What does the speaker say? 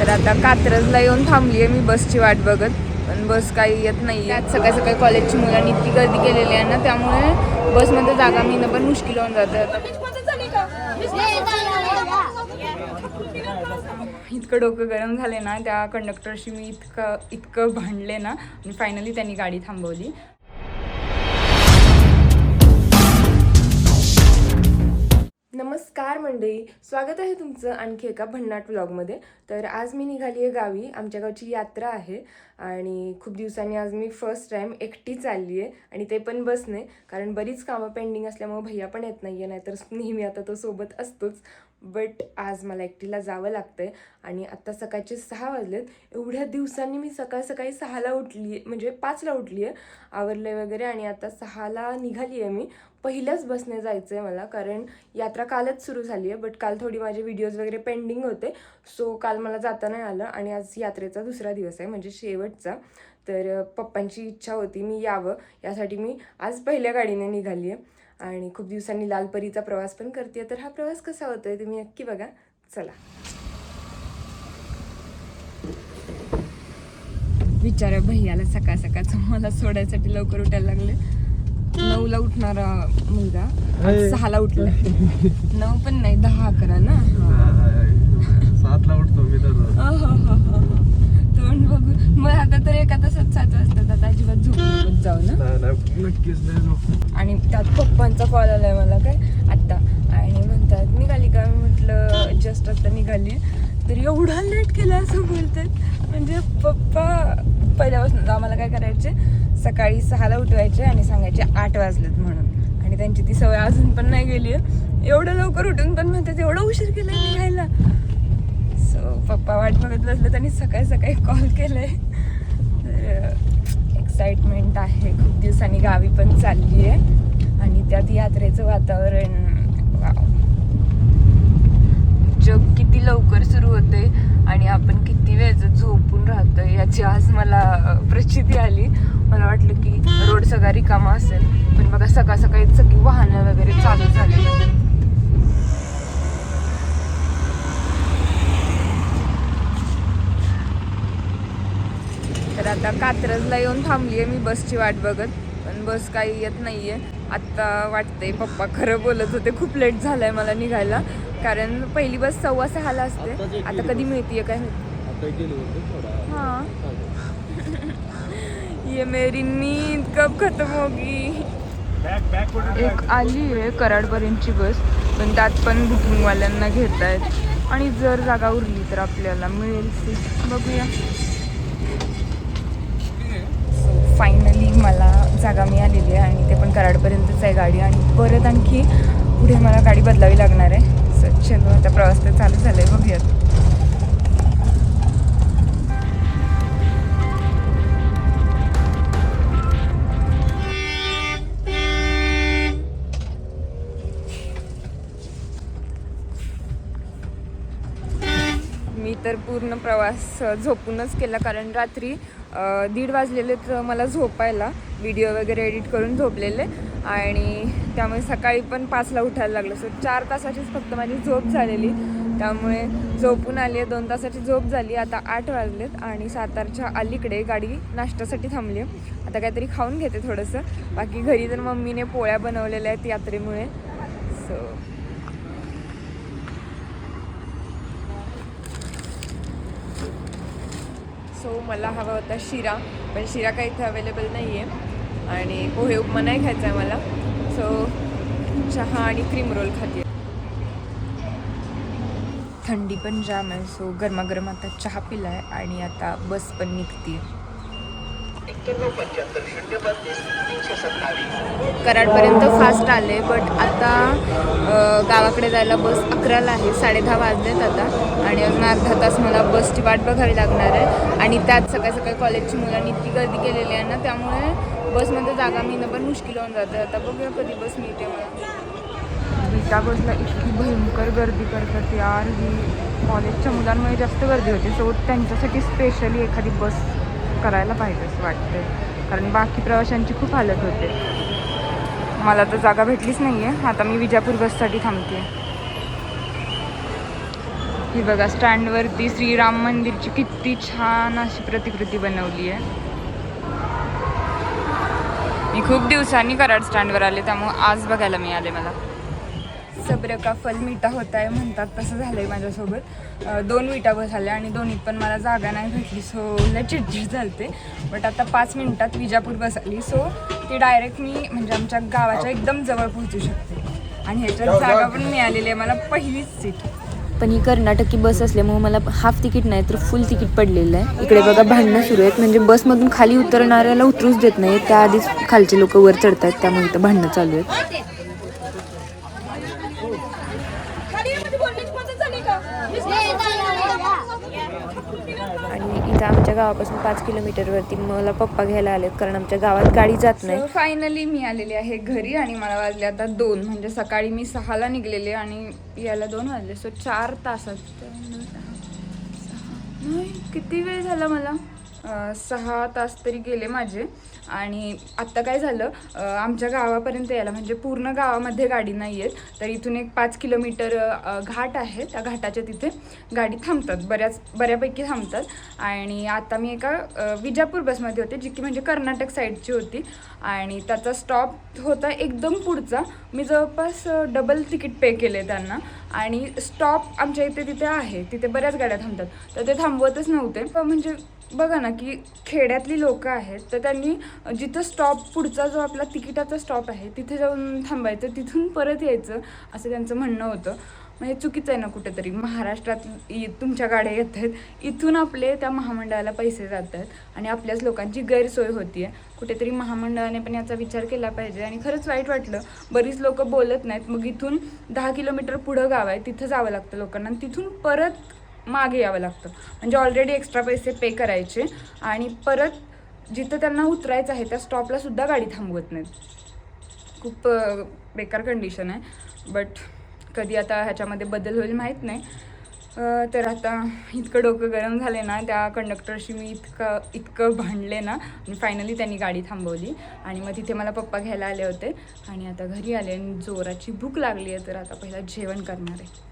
तर आता कात्रजला येऊन थांबली आहे मी बसची वाट बघत. पण बस काही येत नाही त्यात सकाळी सकाळी कॉलेजची मुलांनी इतकी गर्दी केलेली आहे ना त्यामुळे बसमध्ये जागा मिळणं पण मुश्किल होऊन जातं. इतकं डोकं गरम झाले ना त्या कंडक्टरशी मी इतकं इतकं भांडले ना आणि फायनली त्यांनी गाडी थांबवली. नमस्कार मंडळी स्वागत आहे तुमचं आणखी एका भन्नाट व्लॉगमध्ये. तर आज मी निघाली आहे गावी आमच्या गावची यात्रा आहे आणि खूप दिवसांनी आज मी फर्स्ट टाईम एकटी चालली आहे आणि ते पण बसने कारण बरीच कामं पेंडिंग असल्यामुळे भैया पण येत नाही आहे नाहीतर नेहमी आता तो सोबत असतोच. बट आज मला एकटीला जावं लागतं आहे आणि आत्ता सकाळचे सहा वाजलेत. एवढ्या दिवसांनी मी सकाळ सकाळी सहाला उठली आहे म्हणजे पाचला उठली आहे आवरले वगैरे आणि आता सहाला निघाली आहे मी. पहिल्याच बसने जायचं आहे मला कारण यात्रा कालच सुरू झाली आहे बट काल थोडी माझे व्हिडिओज वगैरे पेंडिंग होते. सो काल मला जाता नाही आलं आणि आज यात्रेचा दुसरा दिवस आहे म्हणजे शेवटचा. तर पप्पांची इच्छा होती मी यावं यासाठी मी आज पहिल्या गाडीने निघाली आहे. आणि खूप दिवसांनी लालपरीचा प्रवास पण करते तर हा प्रवास कसा होतोय तुम्ही नक्की बघा. चला. विचारा भैयाला सकाळ सकाळचं मला सोडायसाठी लवकर उठायला लागले. नऊला उठणारा मुलगा. आज सहाला उठला. नऊ पण नाही दहा अकरा ना? सातला उठतो मी दररोज अहहहह. तोंड बघू मग आता तर एका तासात सात वाजतात. आता अजिबात झोप नको जाऊ ना. नक्कीच नाही आणि त्यात पप्पांचा कॉल आलाय मला काय? आत्ता. आणि म्हणतात निघाली का? मी म्हटलं जस्ट आत्ता निघाली. तर एवढा लेट केला असं बोलतात. म्हणजे पप्पा पहिल्यापासून आम्हाला काय करायचे? सकाळी सहाला उठवायचे आणि सांगायचे आठ वाजलेत म्हणून. आणि त्यांची ती सवय अजून पण नाही गेली. आहे एवढं लवकर उठून पण म्हणतात एवढं उशीर केला निघायला सो पप्पा वाट बघत बसलेत त्यांनी सकाळी सकाळी कॉल केलाय. तर एक्साइटमेंट आहे. खूप दिवसांनी गावी पण चालली आहे आणि त्यात यात्रेचं वातावरण जग किती लवकर सुरू होते आणि आपण किती वेळचं झोपून राहतो याची आज मला प्रचिती आली. मला वाटलं की रोड सगळा रिकामा असेल पण बघा सकाळ सकाळी सगळी वाहनं वगैरे चालू झाली तर आता कात्रजला येऊन थांबली आहे मी बसची वाट बघत पण बस काही येत नाही आहे आत्ता वाटतंय पप्पा खरं बोलत होते खूप लेट झालं आहे मला निघायला कारण पहिली बस सव्वा सहाला असते. आता कधी मिळतीये काय हाँ. ये मेरी नींद कब खत्म होगी? एक आली आहे कराडपर्यंतची बस पण त्यात पण बुकिंगवाल्यांना घेत आहेत आणि जर जागा उरली तर आपल्याला मिळेल सीट बघूया. सो फायनली मला जागा मिळालेली आहे आणि ते पण कराडपर्यंतच आहे गाडी. आणि परत आणखी पुढे मला गाडी बदलावी लागणार आहे. सो चलो आता प्रवास तर चालू झाला आहे बघूयात. पूर्ण प्रवास झोपूनच केला. कारण रात्री दीड वाजलेले तर मला झोपायला व्हिडिओ वगैरे एडिट करून झोपलेले. आणि त्यामुळे सकाळी पण पाचला उठायला लागलं. सो चार तासाचीच फक्त माझी झोप झालेली. त्यामुळे झोपून आली आहे दोन तासाची झोप झाली. आता आठ वाजलेत आणि सातारच्या अलीकडे गाडी नाश्त्यासाठी थांबली आहे आता काहीतरी खाऊन घेते थोडंसं. बाकी घरी तर मम्मीने पोळ्या बनवलेल्या आहेत यात्रेमुळे. सो सो मला हवा होता शिरा पण शिरा काही इथे अवेलेबल नाही आहे आणि पोहे उपमा नाही खायचा आहे मला. सो चहा आणि क्रीम रोल खाते थंडी पण जाम आहे सो गरमागरम आता चहा पिला आहे आणि आता बस पण निघते कराडपर्यंत फास्ट आले बट आता गावाकडे जायला बस अकराला आहे साडेदहा वाजलेत आता आणि अजून अर्धा तास मला बसची वाट बघावी लागणार आहे. आणि त्यात सकाळी सकाळी कॉलेजची मुलांनी इतकी गर्दी केलेली आहे ना त्यामुळे बसमध्ये जागा मिळणं पण मुश्किल होऊन जातं. आता बघूया कधी बस मिळते मला त्या बसला इतकी भयंकर गर्दी करतात यार ही कॉलेजच्या मुलांमुळे जास्त गर्दी होते. सो त्यांच्यासाठी स्पेशली एखादी बस करायला पाहिजे असं वाटतं कारण बाकी प्रवाशांची खूप हालत होते. मला तर जागा भेटलीच नाही आहे आता मी विजापूर बससाठी थांबते. ही बघा स्टँडवरती श्रीराम मंदिरची किती छान अशी प्रतिकृती बनवली आहे. मी खूप दिवसांनी कराड स्टँडवर आले त्यामुळे आज बघायला मिळाले मला. सब्र का फल मिठा होत आहे म्हणतात तसं झालंय माझ्यासोबत. अं, दोन विटा बसल्या आणि दोन्हीत पण मला जागा नाही भेटली सो लय चिडचिड झालते. बट आता पाच मिनिटात विजापूर बसली सो ती डायरेक्ट मी म्हणजे आमच्या गावाच्या एकदम जवळ पोहोचू शकते. आणि ह्याच्यात जागा पण मिळालेली आहे मला पहिलीच सीट पण ही कर्नाटकी बस असल्यामुळे मला हाफ तिकीट नाही तर फुल तिकीट पडलेलं आहे. इकडे बघा भांडणं सुरू आहेत. म्हणजे बसमधून खाली उतरणाऱ्याला उतरूच देत नाही त्याआधीच खालचे लोक वर चढत आहेत त्यामुळे इथं भांडणं चालू आहेत आणि इथं आमच्या गावापासून पाच किलोमीटरवरती मला पप्पा घ्यायला आलेत कारण आमच्या गावात गाडी जात नाही. सो फायनली मी आलेली आहे घरी आणि मला वाजले आता दोन. म्हणजे सकाळी मी सहाला निघलेले आणि याला दोन वाजले. सो चार तासात. किती वेळ झाला मला? सहा तास तरी गेले माझे. आणि आत्ता काय झालं आमच्या गावापर्यंत यायला म्हणजे पूर्ण गावामध्ये गाडी नाही आहेत तर इथून एक पाच किलोमीटर घाट आहे त्या घाटाच्या तिथे गाडी थांबतात बऱ्याच बऱ्यापैकी थांबतात. आणि आता मी एका विजापूर बसमध्ये होते जी की म्हणजे कर्नाटक साईडची होती. आणि त्याचा स्टॉप होता एकदम पुढचा. मी जवळपास डबल तिकीट पे केले त्यांना. आणि स्टॉप आमच्या इथे तिथे आहे तिथे बऱ्याच गाड्या थांबतात. तर ते थांबवतच नव्हते. पण म्हणजे बघा ना की खेड्यातली लोक आहेत तर त्यांनी जिथं स्टॉप पुढचा जो आपला तिकिटाचा स्टॉप आहे तिथे जाऊन थांबायचं तिथून परत यायचं असं त्यांचं म्हणणं होतं. मग हे चुकीचं आहे ना कुठेतरी. महाराष्ट्रात तुमच्या गाड्या येत आहेत. इथून आपले त्या महामंडळाला पैसे जात आहेत आणि आपल्याच लोकांची गैरसोय होती आहे कुठेतरी महामंडळाने पण याचा विचार केला पाहिजे आणि खरंच वाईट वाटलं. बरीच लोक बोलत नाहीत. मग इथून दहा किलोमीटर पुढं गाव आहे तिथं जावं लागतं लोकांना आणि तिथून परत मागे यावं लागतं. म्हणजे ऑलरेडी एक्स्ट्रा पैसे पे करायचे आणि परत जिथं त्यांना उतरायचं आहे त्या स्टॉपला सुद्धा गाडी थांबवत नाहीत. खूप बेकार कंडिशन आहे. बट कधी आता ह्याच्यामध्ये बदल होईल माहीत नाही. तर आता इतकं डोकं गरम झाले ना त्या कंडक्टरशी मी इतकं इतकं भांडले ना आणि फायनली त्यांनी गाडी थांबवली. आणि मग तिथे मला पप्पा घ्यायला आले होते. आणि आता घरी आले आणि जोराची भूक लागली आहे तर आता पहिला जेवण करणार आहे.